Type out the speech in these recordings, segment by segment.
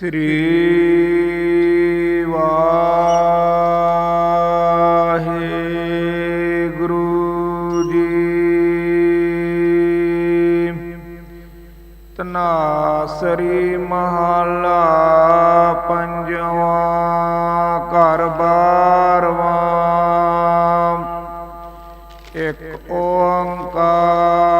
ਸ੍ਰੀ ਵਾਹਿਗੁਰੂ ਜੀ। ਤਨਾਸਰੀ ਮਹਲਾ ਪੰਜਵਾ ਘਰ ਬਾਰਵਾਂ। ਇੱਕ ਓੰਕਾਰ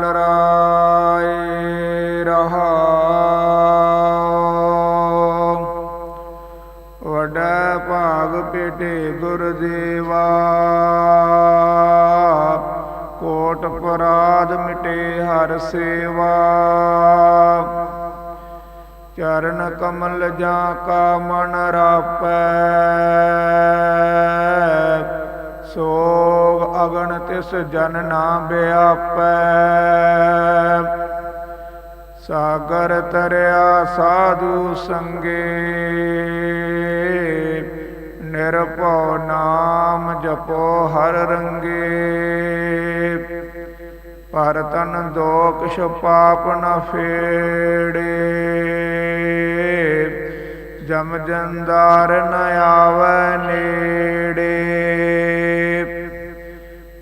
ਭਾਗ ਗੁਰਦੇਵਾ। ਕੋਟ ਪਰਾਧ ਮਿਟੇ ਹਰ ਸੇਵਾ। ਚਰਨ ਕਮਲ ਜਾਂ ਕਾ ਮਨ ਰਾਪੈ। ਸੋਗ ਅਗਣ ਤਿਸ ਜਨ ਨਾ ਬਿਆਪੈ। ਸਾਗਰ ਤਰਿਆ ਸਾਧੂ ਸੰਗੇ। ਨਿਰਭਉ ਨਾਮ ਜਪੋ ਹਰ ਰੰਗੇ। ਪਰ ਤਨ ਦੋਖ ਛ ਪਾਪ ਨ ਫੇੜੇ। ਜਮ ਜੰਦਾਰ ਨ ਆਵੈ ਨੇੜੇ।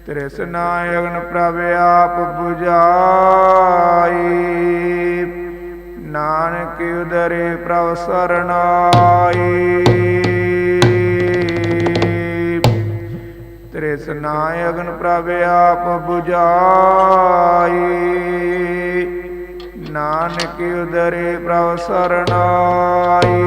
ਤ੍ਰਿਸ਼ਨਾ ਅਗਨ ਪ੍ਰਭ ਆਪ 부ਝਾਈ। ਨਾਨਕ ਉਦਰੇ ਪ੍ਰਭ ਸਰਨਾਈ ਤ੍ਰਿਸ਼ਨਾ ਅਗਨ ਪ੍ਰਭ ਆਪ 부ਝਾਈ ਨਾਨਕ ਉਦਰੇ ਪ੍ਰਭ ਸਰਨਾਈ